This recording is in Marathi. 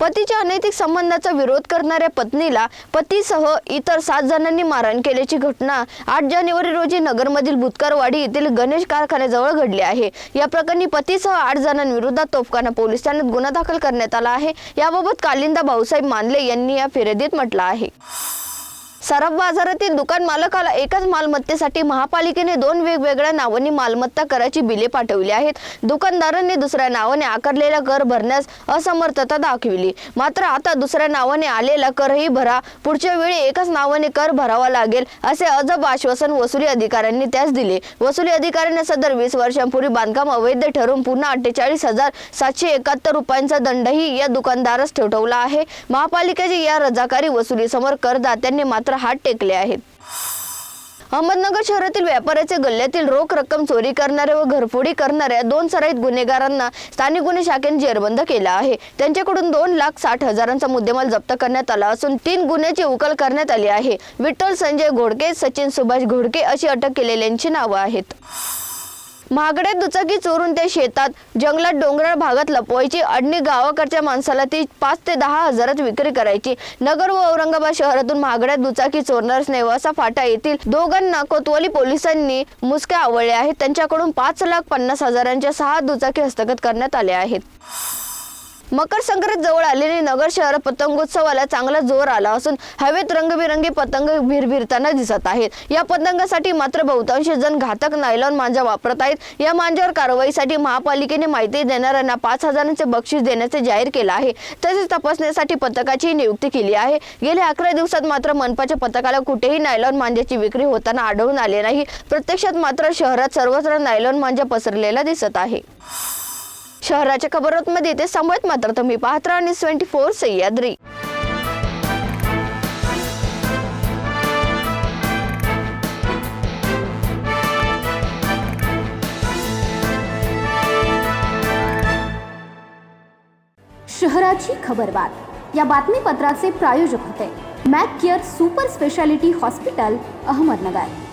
पतीच्या अनैतिक संबंधाचा विरोध करणाऱ्या पत्नीला पतीसह इतर सात जणांनी मारहाण केल्याची घटना आठ जानेवारी रोजी नगरमधील बुतकरवाडी येथील गणेश कारखान्याजवळ घडली आहे. या प्रकरणी पतीसह आठ जणांविरोधात तोफखाना पोलीस ठाण्यात गुन्हा दाखल करण्यात आला आहे. याबाबत कालिंदा भाऊसाहेब मानले यांनी या फिर्यादीत म्हटलं आहे. सराफ बाजारातील दुकान मालकाला एकाच मालमत्तेसाठी महापालिकेने दोन वेगवेगळ्या नावांनी मालमत्ता कराची बिले पाठवली आहेत. दुकानदारांनी दुसऱ्या नावाने आकारलेला कर भरण्यास असमर्थता दाखविली. मात्र आता दुसऱ्या नावाने आलेला करही भरा. पुढच्या वेळी एकाच नावाने कर भरावा लागेल असे अजब आश्वासन वसुली अधिकाऱ्यांनी त्यास दिले. वसुली अधिकाऱ्यांनी सदर वीस वर्षांपूर्वी बांधकाम अवैध ठरवून पुन्हा अठ्ठेचाळीस हजार सातशे एकाहत्तर रुपयांचा दंडही या दुकानदारास ठेवला आहे. महापालिकेची या रजाकारी वसुलीसमोर करदात्यांनी मात्र हात टेकले आहेत. अहमदनगर शहरातील व्यापाऱ्याच्या गल्ल्यातील रोख रक्कम चोरी करणाऱ्या व घरफोडी करणाऱ्या दोन सराईत गुन्हेगारांना स्थानिक गुन्हे शाखेने जेरबंद केला आहे. त्यांच्याकडून दोन लाख साठ हजारांचा मुद्देमाल जप्त करण्यात आला असून तीन गुन्ह्याची उकल करण्यात आली आहे. विठ्ठल संजय घोडके सचिन सुभाष घोडके अशी अटक केलेल्यांची नावं आहेत. महागड्या दुचाकी चोरून ते शेतात जंगलात डोंगराळ भागात लपवायची अडणी गावाकडच्या माणसाला ती पाच ते दहा हजारात विक्री करायची. नगर व औरंगाबाद शहरातून महागड्या दुचाकी चोरणार नेवासा फाटा येथील दोघांना कोतवाली पोलिसांनी मुसक्या आवळल्या आहेत. त्यांच्याकडून पाच लाख पन्नास हजारांच्या सहा दुचाकी हस्तगत करण्यात आल्या आहेत. मकर संक्रांत जवळ आलेले नगर शहर पतंगोत्सवाला चांगला जोर आला असून हवेत रंगबिरंगी पतंग भिरभिरताना दिसत आहेत. या पतंगासाठी मात्र बहुतांश जण घातक नायलॉन मांजा वापरत आहेत. या मांजावर कारवाईसाठी महापालिकेने माहिती देणाऱ्यांना पाच हजारांचे बक्षीस देण्याचे जाहीर केलं आहे. तसेच तपासण्यासाठी पथकाची नियुक्ती केली आहे. गेल्या अकरा दिवसात मात्र मनपाच्या पथकाला कुठेही नायलॉन मांजाची विक्री होताना आढळून आले नाही. प्रत्यक्षात मात्र शहरात सर्वत्र नायलॉन मांजा पसरलेला दिसत आहे. शहराच्या खबरमध्ये ते समोर मात्र तुम्ही पाहत राहा न्यूज ट्वेंटी फोर सह्याद्री. शहराची खबरबात या बातमीपत्राचे प्रायोजक होते. Mac Care super speciality hospital Ahmednagar.